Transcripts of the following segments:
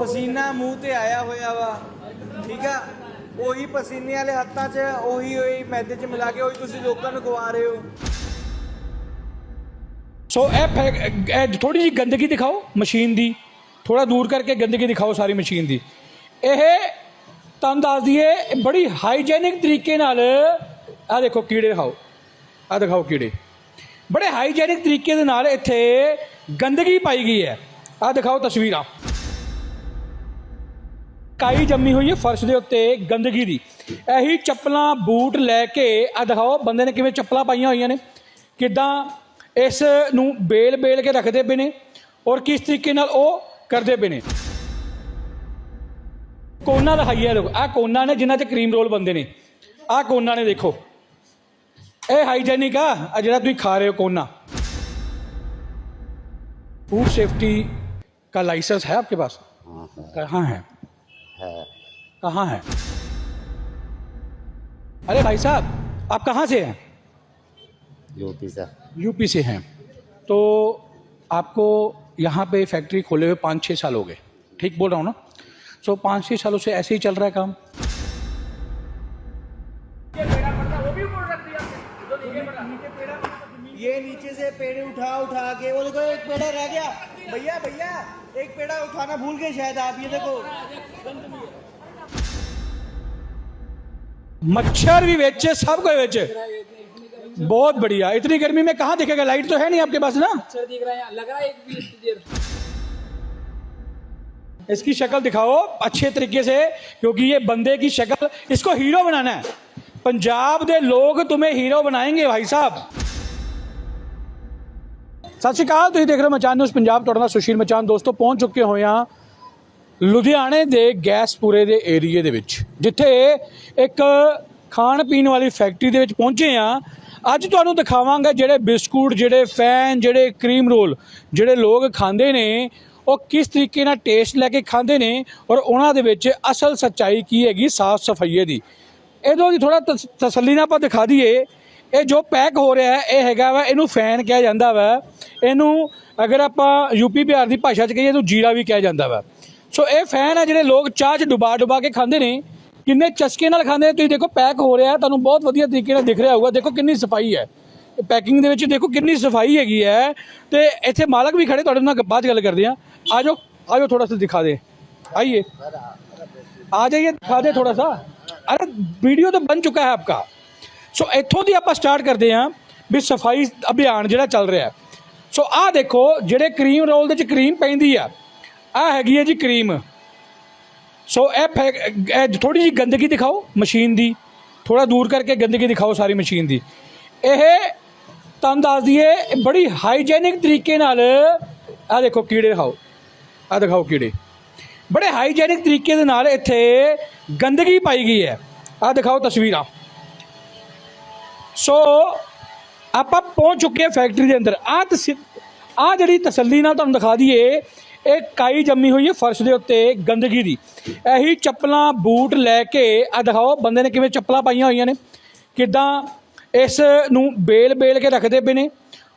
ਪਸੀਨਾ ਮੂੰਹ ਤੇ ਆਇਆ ਹੋਇਆ ਵਾ। ਠੀਕ ਆ? ਉਹੀ ਪਸੀਨੇ ਵਾਲੇ ਹੱਥਾਂ 'ਚ, ਉਹੀ ਉਹੀ ਮੈਦੇ 'ਚ ਮਿਲਾ ਕੇ, ਉਹੀ ਤੁਸੀਂ ਲੋਕਾਂ ਨੂੰ ਖਵਾ ਰਹੇ ਹੋ। ਸੋ ਇਹ ਫੈ- ਇਹ ਥੋੜੀ ਜਿਹੀ ਗੰਦਗੀ ਦਿਖਾਓ ਮਸ਼ੀਨ ਦੀ। ਥੋੜਾ ਦੂਰ ਕਰਕੇ ਗੰਦਗੀ ਦਿਖਾਓ ਸਾਰੀ ਮਸ਼ੀਨ ਦੀ। ਇਹ ਤੁਹਾਨੂੰ ਦੱਸ ਦਈਏ ਇਹ ਬੜੀ ਹਾਈਜੈਨਿਕ ਤਰੀਕੇ ਨਾਲ, ਆਹ ਦੇਖੋ ਕੀੜੇ ਦਿਖਾਓ। ਆਹ ਦਿਖਾਓ ਕੀੜੇ। ਬੜੇ ਹਾਈਜੈਨਿਕ ਤਰੀਕੇ ਦੇ ਨਾਲ ਇੱਥੇ ਗੰਦਗੀ ਪਾਈ ਗਈ ਹੈ। ਆਹ ਦਿਖਾਓ ਤਸਵੀਰਾਂ। ਕਾਈ ਜੰਮੀ ਹੋਈ ਹੈ ਫਰਸ਼ ਦੇ ਉੱਤੇ ਗੰਦਗੀ ਦੀ ਇਹੀ ਚੱਪਲਾਂ ਬੂਟ ਲੈ ਕੇ ਆ ਦਿਖਾਓ ਬੰਦੇ ਨੇ ਕਿਵੇਂ ਚੱਪਲਾਂ ਪਾਈਆਂ ਹੋਈਆਂ ਨੇ ਕਿਦਾਂ ਇਸ ਨੂੰ ਬੇਲ ਬੇਲ ਕੇ ਰੱਖਦੇ ਪਏ ਨੇ ਔਰ ਕਿਸ ਤਰੀਕੇ ਨਾਲ ਉਹ ਕਰਦੇ ਪਏ ਨੇ ਕੋਨਾ ਦਿਖਾਈਏ ਲੋਕ ਆ ਕੋਨਾ ਨੇ ਜਿਨ੍ਹਾਂ 'ਚ ਕਰੀਮ ਰੋਲ ਬੰਦੇ ਨੇ ਆ ਕੋਨਾ ਨੇ ਦੇਖੋ ਇਹ ਹਾਈਜੈਨਿਕ ਆ ਆ ਜਿਹੜਾ ਤੁਸੀਂ ਖਾ ਰਹੇ ਹੋ ਕੋਨਾ फूड सेफ्टी का लाइसेंस है आपके पास हाँ है कहाँ है है कहाँ है? अरे भाई साहब आप कहाँ से हैं? यूपी से। यूपी से हैं। तो आपको यहाँ पे फैक्ट्री खोले हुए पाँच छः साल हो गए। ठीक बोल रहा हूँ ना? सो पाँच छः सालों से ऐसे ही चल रहा है काम। ये नीचे से पेड़ उठा उठा के वो देखो एक पेड़ा रह गया। भैया भैया एक पेड़ा उठाना भूल गए शायद आप ये देखो। मच्छर भी बेचे सब कोई बेचे बहुत बढ़िया। इतनी गर्मी में कहा दिखेगा? लाइट तो है नहीं आपके पास ना? दिख रहा है लग रहा है एक इसकी शक्ल दिखाओ अच्छे तरीके से क्योंकि ये बंदे की शक्ल इसको हीरो बनाना है। पंजाब के लोग तुम्हें हीरो बनाएँगे भाई साहब। ਸਤਿ ਸ਼੍ਰੀ ਅਕਾਲ, ਤੁਸੀਂ ਦੇਖ ਰਹੇ ਹੋ ਮਚਾਨ ਨਿਊਜ਼ ਪੰਜਾਬ, ਤੁਹਾਡਾ ਨਾਲ ਸੁਸ਼ੀਲ ਮਚਾਨ। ਦੋਸਤੋ, ਪਹੁੰਚ ਚੁੱਕੇ ਹੋਏ ਹਾਂ ਲੁਧਿਆਣੇ ਦੇ ਗੈਸਪੂਰੇ ਦੇ ਏਰੀਏ ਦੇ ਵਿੱਚ, ਜਿੱਥੇ ਇੱਕ ਖਾਣ ਪੀਣ ਵਾਲੀ ਫੈਕਟਰੀ ਦੇ ਵਿੱਚ ਪਹੁੰਚੇ ਆ ਅੱਜ ਤੁਹਾਨੂੰ ਦਿਖਾਵਾਂਗਾ ਜਿਹੜੇ ਬਿਸਕੁਟ, ਜਿਹੜੇ ਫੈਨ, ਜਿਹੜੇ ਕਰੀਮ ਰੋਲ, ਜਿਹੜੇ ਲੋਕ ਖਾਂਦੇ ਨੇ, ਉਹ ਕਿਸ ਤਰੀਕੇ ਨਾਲ ਟੇਸਟ ਲੈ ਕੇ ਖਾਂਦੇ ਨੇ ਔਰ ਉਹਨਾਂ ਦੇ ਵਿੱਚ ਅਸਲ ਸੱਚਾਈ ਕੀ ਹੈਗੀ ਸਾਫ਼ ਸਫਾਈਏ ਦੀ। ਇਹਦੋਂ ਦੀ ਥੋੜਾ ਤਸੱਲੀ ਨਾਲ ਆਪਾਂ ਦਿਖਾ ਦਈਏ। ਇਹ ਜੋ ਪੈਕ ਹੋ ਰਿਹਾ ਹੈ ਇਹ ਹੈਗਾ ਵਾ ਇਹਨੂੰ ਫੈਨ ਕਿਹਾ ਜਾਂਦਾ ਵਾ ਇਹਨੂੰ ਅਗਰ ਆਪਾਂ ਯੂਪੀ ਬਿਹਾਰ ਦੀ ਭਾਸ਼ਾ 'ਚ ਕਹੀਏ ਇਹਨੂੰ ਜੀਰਾ ਵੀ ਕਿਹਾ ਜਾਂਦਾ ਵਾ ਸੋ ਇਹ ਫੈਨ ਆ ਜਿਹੜੇ ਲੋਕ ਚਾਹ 'ਚ ਡੁਬਾ ਡੁਬਾ ਕੇ ਖਾਂਦੇ ਨੇ ਕਿੰਨੇ ਚਸਕੇ ਨਾਲ ਖਾਂਦੇ ਨੇ ਤੁਸੀਂ ਦੇਖੋ ਪੈਕ ਹੋ ਰਿਹਾ ਤੁਹਾਨੂੰ ਬਹੁਤ ਵਧੀਆ ਤਰੀਕੇ ਨਾਲ ਦਿਖ ਰਿਹਾ ਹੋਊਗਾ ਦੇਖੋ ਕਿੰਨੀ ਸਫਾਈ ਹੈ ਪੈਕਿੰਗ ਦੇ ਵਿੱਚ ਦੇਖੋ ਕਿੰਨੀ ਸਫਾਈ ਹੈਗੀ ਹੈ ਤੇ ਇੱਥੇ ਮਾਲਕ ਵੀ ਖੜੇ ਤੁਹਾਡੇ ਨਾਲ ਬਾਅਦ 'ਚ ਗੱਲ ਕਰਦੇ ਆ ਆ ਜਾਓ ਆ ਜਾਓ ਥੋੜਾ ਸਾ ਦਿਖਾ ਦੇ आइए आ जाइए दिखा दे थोड़ा सा अरे वीडियो तो बन चुका है आपका ਸੋ ਇੱਥੋਂ ਦੀ ਆਪਾਂ ਸਟਾਰਟ ਕਰਦੇ ਹਾਂ ਵੀ ਸਫ਼ਾਈ ਅਭਿਆਨ ਜਿਹੜਾ ਚੱਲ ਰਿਹਾ ਸੋ ਆਹ ਦੇਖੋ, ਜਿਹੜੇ ਕਰੀਮ ਰੋਲ ਦੇ ਵਿੱਚ ਕਰੀਮ ਪੈਂਦੀ ਆ, ਆਹ ਹੈਗੀ ਹੈ ਜੀ ਕਰੀਮ ਸੋ ਇਹ ਇਹ ਥੋੜੀ ਜਿਹੀ ਗੰਦਗੀ ਦਿਖਾਓ ਮਸ਼ੀਨ ਦੀ। ਥੋੜਾ ਦੂਰ ਕਰਕੇ ਗੰਦਗੀ ਦਿਖਾਓ ਸਾਰੀ ਮਸ਼ੀਨ ਦੀ। ਇਹ ਤੁਹਾਨੂੰ ਦੱਸ ਦਈਏ ਬੜੀ ਹਾਈਜੈਨਿਕ ਤਰੀਕੇ ਨਾਲ, ਆਹ ਦੇਖੋ ਕੀੜੇ ਦਿਖਾਓ। ਆਹ ਦਿਖਾਓ ਕੀੜੇ। ਬੜੇ ਹਾਈਜੈਨਿਕ ਤਰੀਕੇ ਦੇ ਨਾਲ ਇੱਥੇ ਗੰਦਗੀ ਪਾਈ ਗਈ ਹੈ। ਆਹ ਦਿਖਾਓ ਤਸਵੀਰਾਂ। ਸੋ ਆਪਾਂ ਪਹੁੰਚ ਚੁੱਕੇ ਹਾਂ ਫੈਕਟਰੀ ਦੇ ਅੰਦਰ। ਆ ਆ ਜਿਹੜੀ ਤਸੱਲੀ ਨਾਲ ਤੁਹਾਨੂੰ ਦਿਖਾ ਦਈਏ, ਇਹ ਕਾਈ ਜੰਮੀ ਹੋਈ ਹੈ ਫਰਸ਼ ਦੇ ਉੱਤੇ ਗੰਦਗੀ ਦੀ। ਇਹੀ ਚੱਪਲਾਂ, ਬੂਟ ਲੈ ਕੇ ਆ ਦਿਖਾਓ, ਬੰਦੇ ਨੇ ਕਿਵੇਂ ਚੱਪਲਾਂ ਪਾਈਆਂ ਹੋਈਆਂ ਨੇ। ਕਿਦਾਂ ਇਸ ਨੂੰ ਬੇਲ ਬੇਲ ਕੇ ਰੱਖਦੇ ਪਏ ਨੇ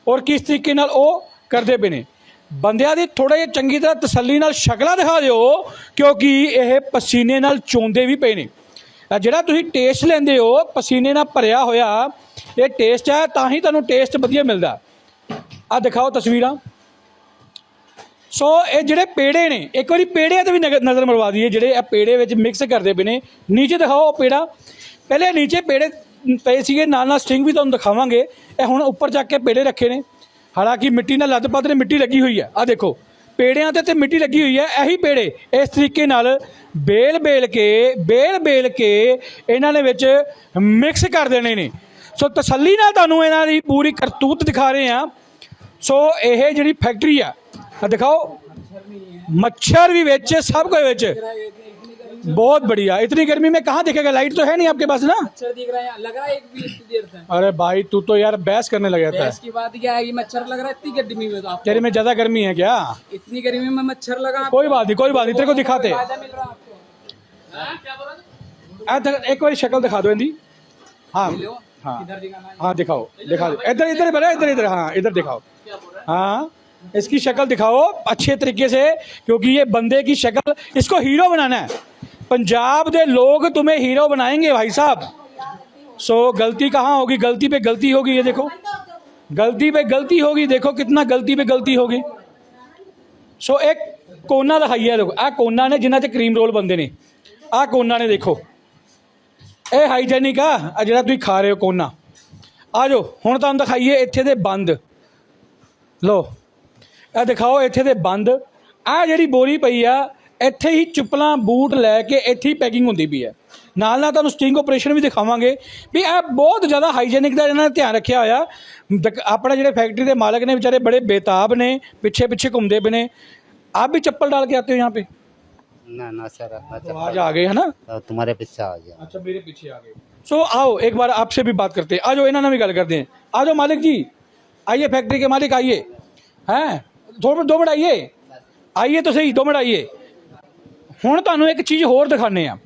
ਔਰ ਕਿਸ ਤਰੀਕੇ ਨਾਲ ਉਹ ਕਰਦੇ ਪਏ ਨੇ। ਬੰਦਿਆਂ ਦੀ ਥੋੜਾ ਜਿਹਾ ਚੰਗੀ ਤਰ੍ਹਾਂ ਤਸੱਲੀ ਨਾਲ ਸ਼ਕਲਾਂ ਦਿਖਾ ਦਿਓ, ਕਿਉਂਕਿ ਇਹ ਪਸੀਨੇ ਨਾਲ ਚੋਂਦੇ ਵੀ ਪਏ ਨੇ। ਜਿਹੜਾ ਤੁਸੀਂ ਟੇਸਟ ਲੈਂਦੇ ਹੋ, ਪਸੀਨੇ ਨਾਲ ਭਰਿਆ ਹੋਇਆ ਇਹ ਟੇਸਟ ਹੈ ਤਾਂ ਹੀ ਤੁਹਾਨੂੰ ਟੇਸਟ ਵਧੀਆ ਮਿਲਦਾ। ਆ ਦਿਖਾਓ ਤਸਵੀਰਾਂ। ਸੋ ਇਹ ਜਿਹੜੇ ਪੇੜੇ ਨੇ, ਇੱਕ ਵਾਰੀ ਪੇੜਿਆਂ ਤੇ ਵੀ ਨਗ- ਨਜ਼ਰ ਮਰਵਾ ਦਈਏ, ਜਿਹੜੇ ਇਹ ਪੇੜੇ ਵਿੱਚ ਮਿਕਸ ਕਰਦੇ ਪਏ ਨੇ। ਨੀਚੇ ਦਿਖਾਓ ਉਹ ਪੇੜਾ। ਪਹਿਲੇ ਨੀਚੇ ਪੇੜੇ ਪਏ ਸੀਗੇ, ਨਾਲ ਨਾਲ ਸਟਿੰਗ ਵੀ ਤੁਹਾਨੂੰ ਦਿਖਾਵਾਂਗੇ। ਇਹ ਹੁਣ ਉੱਪਰ ਚੱਕ ਕੇ ਪੇੜੇ ਰੱਖੇ ਨੇ। ਹਾਲਾਂਕਿ ਮਿੱਟੀ ਨਾਲ ਲੱਦ ਪੱਦ ਨੇ, ਮਿੱਟੀ ਲੱਗੀ ਹੋਈ ਹੈ। ਆ ਦੇਖੋ, ਪੇੜਿਆਂ ਤੇ ਤੇ ਮਿੱਟੀ ਲੱਗੀ ਹੋਈ ਹੈ, ਇਹੀ ਪੇੜੇ। ਇਸ ਤਰੀਕੇ ਨਾਲ ਬੇਲ ਬੇਲ ਕੇ ਬੇਲ ਬੇਲ ਕੇ ਇਹਨਾਂ ਦੇ ਵਿੱਚ ਮਿਕਸ ਕਰ ਦੇਣੇ ਨੇ। ਸੋ ਤਸੱਲੀ ਨਾਲ ਤੁਹਾਨੂੰ ਇਹਨਾਂ ਦੀ ਪੂਰੀ ਕਰਤੂਤ ਦਿਖਾ ਰਹੇ ਆ ਸੋ ਇਹ ਜਿਹੜੀ ਫੈਕਟਰੀ ਆ ਆ ਦਿਖਾਓ मच्छर भी बेचे सब कोई बेचे बहुत बढ़िया इतनी गर्मी में कहाँ दिखेगा लाइट तो है नहीं आपके पास ना मच्छर दिख रहा है लग रहा है एक भी इतनी देर से अरे भाई तू तो यार बहस करने लग जाता है इसकी बात क्या है कि मच्छर लग रहा है इतनी गर्मी में तो आप तेरे में ज्यादा गर्मी है क्या इतनी गर्मी में मच्छर लगा कोई बात नहीं कोई बात नहीं तेरे को दिखाते फायदा मिल रहा है आपको हाँ, क्या बोल रहे थे? आ, द- एक बार शक्ल दिखा दो इनकी हाँ लो, हाँ किधर दिखाना है हाँ दिखाओ दिखा दो इधर इधर बना इधर इधर हाँ इधर दिखाओ क्या बोल रहा हाँ इसकी शक्ल दिखाओ अच्छे तरीके से क्योंकि ये बंदे की शक्ल इसको हीरो बनाना है पंजाब के लोग तुम्हें हीरो बनाएंगे भाई साहब सो गलती कहाँ होगी गलती पे गलती होगी ये देखो गलती पे गलती होगी देखो कितना गलती पे गलती होगी ਸੋ ਇੱਕ ਕੋਨਾ ਦਿਖਾਈ ਹੈ ਲੋਕ ਆ ਕੋਨਾ ਨੇ ਜਿਨ੍ਹਾਂ ਤੇ ਕਰੀਮ ਰੋਲ ਬੰਦੇ ਨੇ ਆ ਕੋਨਾ ਨੇ ਦੇਖੋ ਇਹ ਹਾਈਜੈਨਿਕ ਆ। ਆ ਜਿਹੜਾ ਤੁਸੀਂ ਖਾ ਰਹੇ ਹੋ ਕੋਨਾ। ਆ ਜਾਓ, ਹੁਣ ਤੁਹਾਨੂੰ ਦਿਖਾਈਏ ਇੱਥੇ ਦੇ ਬੰਦ। ਲੋ ਇਹ ਦਿਖਾਓ ਇੱਥੇ ਦੇ ਬੰਦ। ਆ ਜਿਹੜੀ ਬੋਰੀ ਪਈ ਆ, ਇੱਥੇ ਹੀ ਚੁੱਪਲਾਂ ਬੂਟ ਲੈ ਕੇ ਇੱਥੇ ਹੀ ਪੈਕਿੰਗ ਹੁੰਦੀ ਪਈ ਹੈ ਨਾਲ ਨਾਲ ਤੁਹਾਨੂੰ ਸਟਿੰਗ ਆਪਰੇਸ਼ਨ ਵੀ ਦਿਖਾਵਾਂਗੇ ਵੀ ਇਹ ਬਹੁਤ ਜ਼ਿਆਦਾ ਹਾਈਜੈਨਿਕ ਦਾ ਇਹਨਾਂ ਨੇ ਧਿਆਨ ਰੱਖਿਆ ਹੋਇਆ। ਆਪਣਾ ਜਿਹੜੇ ਫੈਕਟਰੀ ਦੇ ਮਾਲਕ ਨੇ ਵਿਚਾਰੇ ਬੜੇ ਬੇਤਾਬ ਨੇ ਪਿੱਛੇ ਪਿੱਛੇ ਘੁੰਮਦੇ ਪਏ ਨੇ। ਆਪ ਵੀ ਚੱਪਲ ਡਾਲ ਕੇ ਆਤੇ ਹੋ ਯਹਾਂ ਪੇ? ना ना सर मैं तो आज आ गए है ना तो तुम्हारे पीछे आ गया अच्छा मेरे पीछे आ गए सो आओ एक बार आपसे भी बात करते हैं आ जाओ इन्होंने भी गल करते हैं आ जाओ मालिक जी आइए फैक्ट्री के मालिक आइए हैं दो मिनट दो मिनट आइए आइए तो सही दो मिनट आइए ਹੁਣ ਤੁਹਾਨੂੰ ਇੱਕ ਚੀਜ਼ ਹੋਰ ਦਿਖਾਣੇ ਆ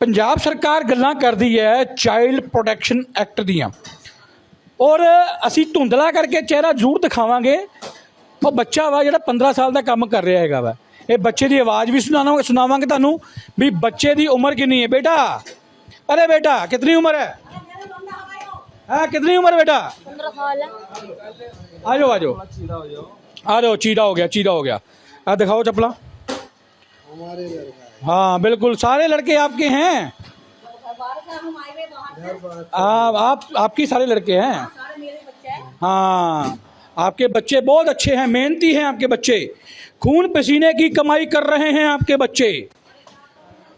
ਪੰਜਾਬ ਸਰਕਾਰ ਗੱਲਾਂ ਕਰਦੀ ਹੈ ਚਾਈਲਡ ਪ੍ਰੋਟੈਕਸ਼ਨ ਐਕਟ ਦੀਆਂ ਔਰ ਅਸੀਂ ਧੁੰਦਲਾ ਕਰਕੇ ਚਿਹਰਾ ਜ਼ਰੂਰ ਦਿਖਾਵਾਂਗੇ ਉਹ ਬੱਚਾ ਵਾ ਜਿਹੜਾ 15 ਸਾਲ ਦਾ ਕੰਮ ਕਰ ਰਿਹਾ ਹੈਗਾ ਵਾ ਇਹ ਬੱਚੇ ਦੀ ਆਵਾਜ਼ ਵੀ ਸੁਣਾਵਾਂਗੇ ਸੁਣਾਵਾਂਗੇ ਤੁਹਾਨੂੰ ਵੀ ਬੱਚੇ ਦੀ ਉਮਰ ਕਿੰਨੀ ਹੈ ਬੇਟਾ अरे बेटा कितनी उम्र है हाँ कितनी उम्र बेटा पंद्रह साल है आ जाओ आ जाओ आ जाओ चीरा हो गया चीरा हो गया आ दिखाओ चपला हाँ बिल्कुल सारे लड़के आपके हैं आप आप आपकी सारे लड़के हैं हाँ आपके बच्चे बहुत अच्छे हैं मेहनती हैं आपके बच्चे खून पसीने की कमाई कर रहे हैं आपके बच्चे।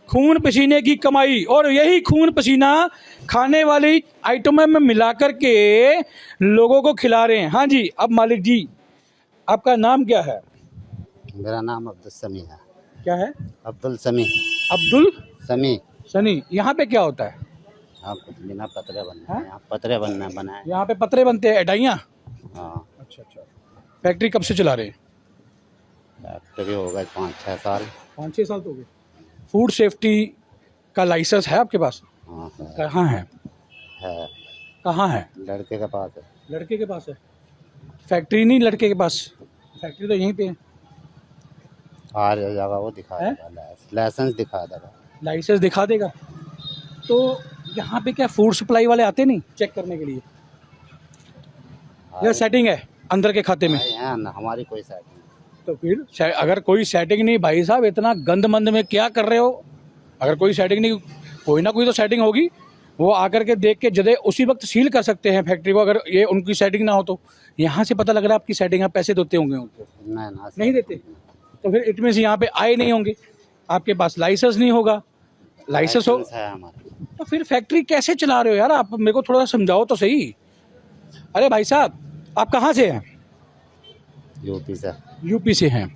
खून पसीने की कमाई और यही खून पसीना खाने वाली आइटमों में मिला करके लोगों को खिला रहे हैं। हाँ जी अब मालिक जी आपका नाम क्या है? मेरा नाम अब्दुल समी है। क्या है? अब्दुल समी अब्दुल समी सनी यहाँ पे क्या होता है? हाँ बिना पतरे बनना हाँ? है? यहाँ पतरे बनना बनाए यहाँ पे पतरे बनते हैं एडाइयाँ? हाँ। अच्छा अच्छा। फैक्ट्री कब से चला रहे हैं? फैक्ट्री हो गए पाँच छः साल। पाँच छः साल तो हो गए। फ़ूड सेफ्टी का लाइसेंस है आपके पास? हाँ कहाँ है? है। कहाँ है? लड़के के पास है। लड़के के पास है? फैक्ट्री नहीं लड़के के पास? फैक्ट्री तो यहीं पे है। आ जाएगा वो दिखा देगा लाइसेंस दिखा देगा। लाइसेंस दिखा देगा। तो यहाँ पे क्या फ़ूड सप्लाई वाले आते नहीं चेक करने के लिए? या सेटिंग है अंदर के खाते में? हैं हमारी कोई नहीं तो फिर अगर कोई सेटिंग नहीं भाई साहब इतना गंद मंद में क्या कर रहे हो? अगर कोई सेटिंग नहीं कोई ना कोई तो सेटिंग होगी। वो आकर के देख के जदे उसी वक्त सील कर सकते हैं फैक्ट्री को अगर ये उनकी सेटिंग ना हो तो। यहाँ से पता लग रहा है आपकी सेटिंग आप पैसे देते होंगे उनको। नहीं ना नहीं देते? तो फिर इट मीन्स यहाँ पे आए नहीं होंगे। आपके पास लाइसेंस नहीं होगा। लाइसेंस हो तो फिर फैक्ट्री कैसे चला रहे हो यार? आप मेरे को थोड़ा सा समझाओ तो सही। अरे भाई साहब आप कहाँ से हैं? यूपी से। यूपी से हैं।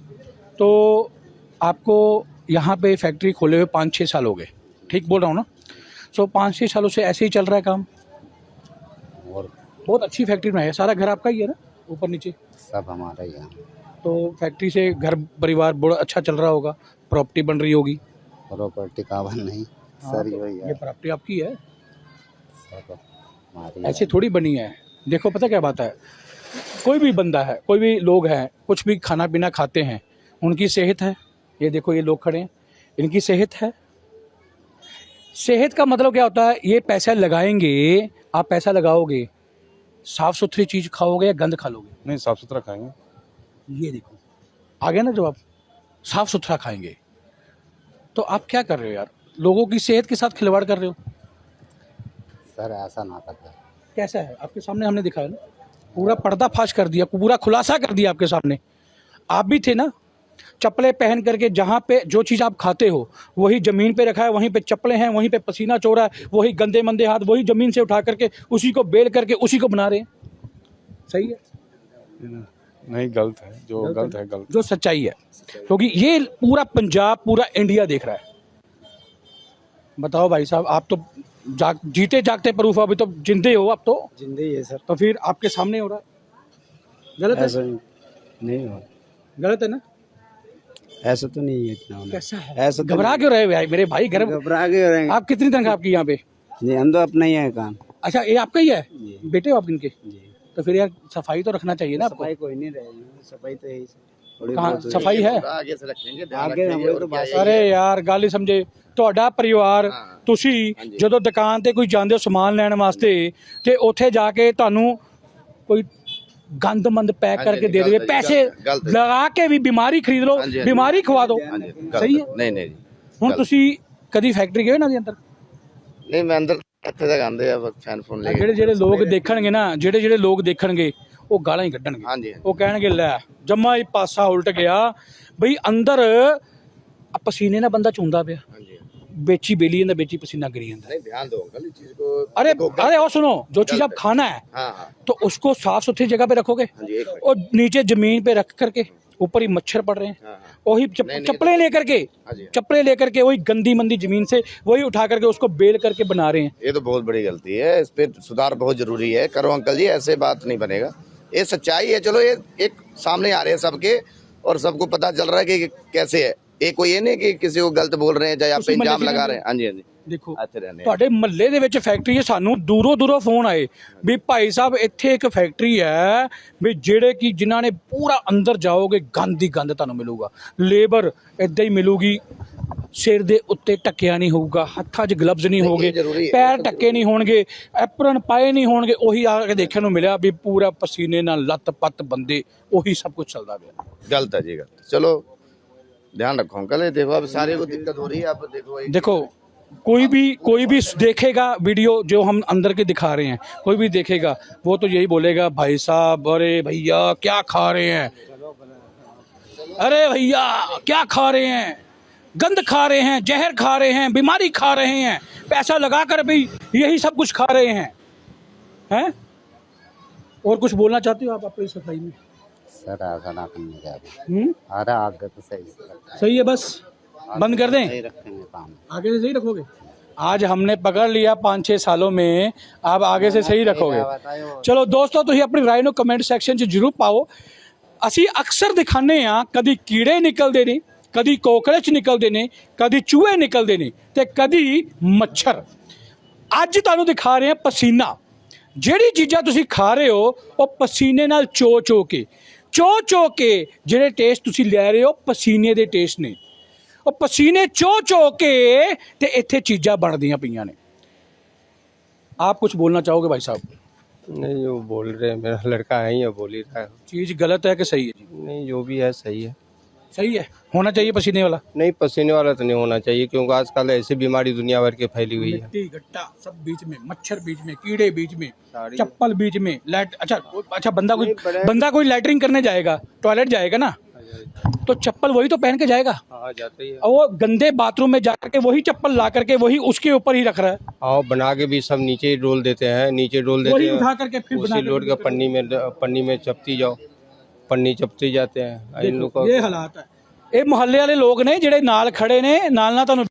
तो आपको यहाँ पे फैक्ट्री खोले हुए पाँच छः साल हो गए। ठीक बोल रहा हूँ ना? सो पाँच छः सालों से ऐसे ही चल रहा है काम। और बहुत अच्छी फैक्ट्री में है। सारा घर आपका ही है ना? ऊपर नीचे? सब हमारा ही है। तो फैक्ट्री से घर परिवार बड़ा अच्छा चल रहा होगा। प्रॉपर्टी बन रही होगी। प्रॉपर्टी का बन नहीं। सर यही ये प्रॉपर्टी आपकी है। ऐसे थोड़ी बनी है। देखो पता क्या बात है? कोई भी बंदा है कोई भी लोग हैं कुछ भी खाना पीना खाते हैं उनकी सेहत है। ये देखो ये लोग खड़े हैं। इनकी सेहत है। सेहत का मतलब क्या होता है? ये पैसा लगाएँगे आप पैसा लगाओगे साफ़ सुथरी चीज़ खाओगे या गंद खा लोगे? नहीं साफ़ सुथरा खाएँगे। ये देखो आ गया ना जवाब साफ़ सुथरा खाएँगे तो आप क्या कर रहे हो यार? लोगों की सेहत के साथ खिलवाड़ कर रहे हो। सर ऐसा ना करते। कैसा है? आपके सामने हमने दिखाया ना। पूरा पर्दाफाश कर दिया पूरा खुलासा कर दिया आपके सामने। आप भी थे ना? चप्पलें पहन करके जहाँ पे जो चीज़ आप खाते हो वही ज़मीन पे रखा है वहीं पे चप्पलें हैं वहीं पे पसीना चोरा है वही गंदे मंदे हाथ वही ज़मीन से उठा करके उसी को बेल करके उसी को बना रहे हैं। सही है? नहीं गलत है जो गलत गलत है। है गलत। जो सच्चाई है। क्योंकि तो ये पूरा पंजाब पूरा इंडिया देख रहा है। बताओ भाई साहब आप तो जाग जीते जागते प्रूफ अभी तो जिंदे हो आप तो। जिंदे ही है सर। तो फिर आपके सामने हो रहा है। गलत है? ऐसा नहीं हो गलत है ना? ऐसा तो नहीं है इतना कैसा है? ऐसा तो घबरा क्यों रहे भाई? मेरे भाई घर घबरा के रहेंगे आप कितनी तनख्वाह आपकी यहाँ पे? जी हम तो अपना ही है काम। अच्छा ये आपका ही है? बेटे हो आप इनके? जी। तो फिर यार सफ़ाई तो रखना चाहिए ना सफ़ाई कोई नहीं रहेगी सफ़ाई तो यही कहाँ बहुत हुई। सफाई है आगे से रखेंगे ध्यान आगे रखेंगे हम और तो क्या बस- है, ਅਰੇ ਯਾਰ ਗੱਲ ਹੀ ਸਮਝੇ ਤੁਹਾਡਾ ਪਰਿਵਾਰ ਤੁਸੀਂ ਜਦੋਂ ਦੁਕਾਨ ਤੇ ਕੋਈ ਜਾਂਦੇ ਹੋ ਸਮਾਨ ਲੈਣ ਵਾਸਤੇ ਤੇ ਉੱਥੇ ਜਾ ਕੇ ਤੁਹਾਨੂੰ ਕੋਈ ਗੰਦਮੰਦ ਪੈਕ ਹਾਂਜੀ, ਕਰਕੇ ਦੇ ਗਲਤ ਦੇਵੇ ਹੈ ਜੀ, ਪੈਸੇ ਗਲਤ- ਗਲਤ ਹੈ। ਲਗਾ ਕੇ ਵੀ ਬਿਮਾਰੀ ਖਰੀਦ ਲਓ ਹਾਂਜੀ, ਹਾਂਜੀ। ਬਿਮਾਰੀ ਖਵਾ ਦਿਓ ਹਾਂਜੀ ਗਲਤ ਸਹੀ ਹੈ ਨਹੀਂ ਨਹੀਂ ਜੀ ਹੁਣ ਗਲਤ। ਤੁਸੀਂ ਕਦੀ ਫੈਕਟਰੀ ਗਏ ਨਾ ਦੇ ਅੰਦਰ ਨਹੀਂ ਮੈਂ ਅੰਦਰ ਇੱਥੇ ਤੱਕ ਆਂਦੇ ਆ ਫੈਨ ਫੋਨ ਲੈ ਕੇ ਜਿਹੜੇ ਜਿਹੜੇ ਲੋਕ ਦੇਖਣਗੇ ਨਾ ਜਿਹੜੇ ਜਿਹੜੇ ਲੋਕ ਦੇਖਣਗੇ ਉਹ ਗਾਲਾਂ ਹੀ ਕੱਢਣਗੇ ਹਾਂਜੀ ਹਾਂਜੀ। ਉਹ ਕਹਿਣਗੇ ਲੈ ਜਮਾ ਹੀ ਪਾਸਾ ਉਲਟ ਗਿਆ ਬਈ ਅੰਦਰ ਆ ਪਸੀਨੇ ਨਾਲ ਬੰਦਾ ਚੁੰਦਾ ਪਿਆ ਹਾਂਜੀ बेची बेली ਜਾਂਦਾ बेची पसीना गिरी ਜਾਂਦਾ नहीं ध्यान दो अंकल इस चीज को अरे देखो, अरे और सुनो जो चीज आप गलत है। खाना है हाँ हाँ तो उसको साफ सुथरी जगह पे रखोगे हाँ जी एक मिनट और नीचे जमीन पे रख करके ऊपर ही मच्छर पड़ रहे हैं हाँ हाँ वही चप, नहीं, नहीं, चप्पलें लेकर के हाँ जी चप्पलें लेकर के वही गंदी मंदी जमीन से वही उठा करके उसको बेल करके बना रहे हैं ये तो बहुत बड़ी गलती है इस पे सुधार बहुत जरूरी है करो अंकल जी ऐसे बात नहीं बनेगा ये सच्चाई है चलो ये एक सामने आ रहे हैं सबके और सबको पता चल रहा है कि कैसे है ये कोई ये नहीं कि किसी को गलत बोल रहे हैं चाहे आप उसी पे महल्ले इंजाम की लगा रहते रहे हैं हाँ जी हाँ जी ਦੇਖੋ आते रहने हैं। ਤੁਹਾਡੇ ਮਹੱਲੇ ਦੇ ਵਿੱਚ ਫੈਕਟਰੀ ਹੈ ਸਾਨੂੰ ਦੂਰੋਂ ਦੂਰੋਂ ਫੋਨ ਆਏ ਵੀ ਭਾਈ ਸਾਹਿਬ ਇੱਥੇ ਇੱਕ ਫੈਕਟਰੀ ਹੈ ਵੀ ਜਿਹੜੇ ਕਿ ਜਿਨ੍ਹਾਂ ਨੇ ਪੂਰਾ ਅੰਦਰ ਜਾਓਗੇ ਗੰਦ ਹੀ ਗੰਦ ਤੁਹਾਨੂੰ ਮਿਲੂਗਾ ਲੇਬਰ ਇਦਾਂ ਹੀ ਮਿਲੂਗੀ ਸਿਰ ਦੇ ਉੱਤੇ ਟੱਕਿਆ ਨਹੀਂ ਹੋਊਗਾ ਹੱਥਾਂ 'ਚ ਗਲਵਜ਼ ਨਹੀਂ ਹੋਗੇ ਜ਼ਰੂਰੀ ਹੈ, ਪੈਰ ਟੱਕੇ ਨਹੀਂ ਹੋਣਗੇ ਐਪਰਨ ਪਾਏ ਨਹੀਂ ਹੋਣਗੇ ਉਹੀ ਆ ਕੇ ਦੇਖਣ ਨੂੰ ਮਿਲਿਆ ਵੀ ਪੂਰਾ ਪਸੀਨੇ ਨਾਲ ਲੱਤ ਪੱਤ ਬੰਦੇ ਉਹੀ ਸਭ ਕੁਝ ਚੱਲਦਾ ਪਿਆ गलत है जी गलत चलो ध्यान रखो अंकल ये देखो अब सारे को दिक्कत हो रही है आप देखो एक- देखो कोई भी कोई भी देखेगा वीडियो जो हम अंदर के दिखा रहे हैं कोई भी देखेगा वो तो यही बोलेगा भाई साहब अरे भैया क्या खा रहे हैं अरे भैया क्या खा रहे हैं गंद खा रहे हैं जहर खा रहे हैं बीमारी खा रहे हैं पैसा लगा कर भी यही सब कुछ खा रहे हैं हैं और कुछ बोलना चाहते हो आप अपनी सफाई में सर ऐसा ना करने का हम्म अरे आगे तो सही से सही है बस बंद कर दें सही रखेंगे काम आगे से सही रखोगे आज हमने पकड़ लिया पाँच छः सालों में आप आगे से सही रखोगे ਚਲੋ ਦੋਸਤੋ ਤੁਸੀਂ ਆਪਣੀ ਰਾਏ ਨੂੰ ਕਮੈਂਟ ਸੈਕਸ਼ਨ 'ਚ ਜਰੂਰ ਪਾਓ ਅਸੀਂ ਅਕਸਰ ਦਿਖਾਉਂਦੇ ਆ ਕਦੀ ਕੀੜੇ ਨਿਕਲਦੇ ਨੇ ਕਦੀ ਕੋਕਰਚ ਨਿਕਲਦੇ ਨੇ ਕਦੀ ਚੂਹੇ ਨਿਕਲਦੇ ਨੇ ਤੇ ਕਦੀ ਮੱਛਰ ਅੱਜ ਤੁਹਾਨੂੰ ਦਿਖਾ ਰਹੇ ਆ ਪਸੀਨਾ ਜਿਹੜੀ ਚੀਜ਼ਾਂ ਤੁਸੀਂ ਖਾ ਰਹੇ ਹੋ ਉਹ ਪਸੀਨੇ ਨਾਲ ਚੋ ਚੋ ਕੇ ਚੋ ਚੋ ਕੇ ਜਿਹੜੇ ਟੇਸਟ ਤੁਸੀਂ ਲੈ ਰਹੇ ਹੋ ਪਸੀਨੇ ਦੇ ਟੇਸਟ ਨੇ ਉਹ ਪਸੀਨੇ ਚੋ ਚੋ ਕੇ ਤੇ ਇੱਥੇ ਚੀਜ਼ਾਂ ਬਣਦੀਆਂ ਪਈਆਂ ਨੇ ਆਪ ਕੁਝ ਬੋਲਣਾ ਚਾਹੋਗੇ ਭਾਈ ਸਾਹਿਬ नहीं वो बोल रहे हैं मेरा लड़का है ही बोल ही रहा है चीज गलत है कि सही है जी नहीं जो भी है सही है सही है? होना चाहिए पसीने वाला? नहीं पसीने वाला तो नहीं होना चाहिए क्योंकि आजकल ऐसी बीमारी दुनिया भर के फैली हुई है। गट्टा सब बीच में मच्छर बीच में कीड़े बीच में चप्पल बीच में लैट अच्छा अच्छा बंदा कोई बंदा कोई लैटरिन करने जाएगा टॉयलेट जाएगा ना तो चप्पल वही तो पहन के जाएगा? हाँ जाते ही है। और वो गंदे बाथरूम में जा करके वही चप्पल ला करके वही उसके ऊपर ही रख रहा है। आओ बना के भी सब नीचे ही डोल देते हैं नीचे डोल देते हैं। उठा करके फिर उसी लोड के पन्नी में पन्नी में चपती जाओ। पन्नी चपती जाते हैं इन लोग देखो, ये हालात है ਇਹ ਮੁਹੱਲੇ ਵਾਲੇ ਲੋਕ ਨੇ ਜਿਹੜੇ ਨਾਲ ਖੜੇ ਨੇ ਨਾਲ ਨਾਲ ਤੁਹਾਨੂੰ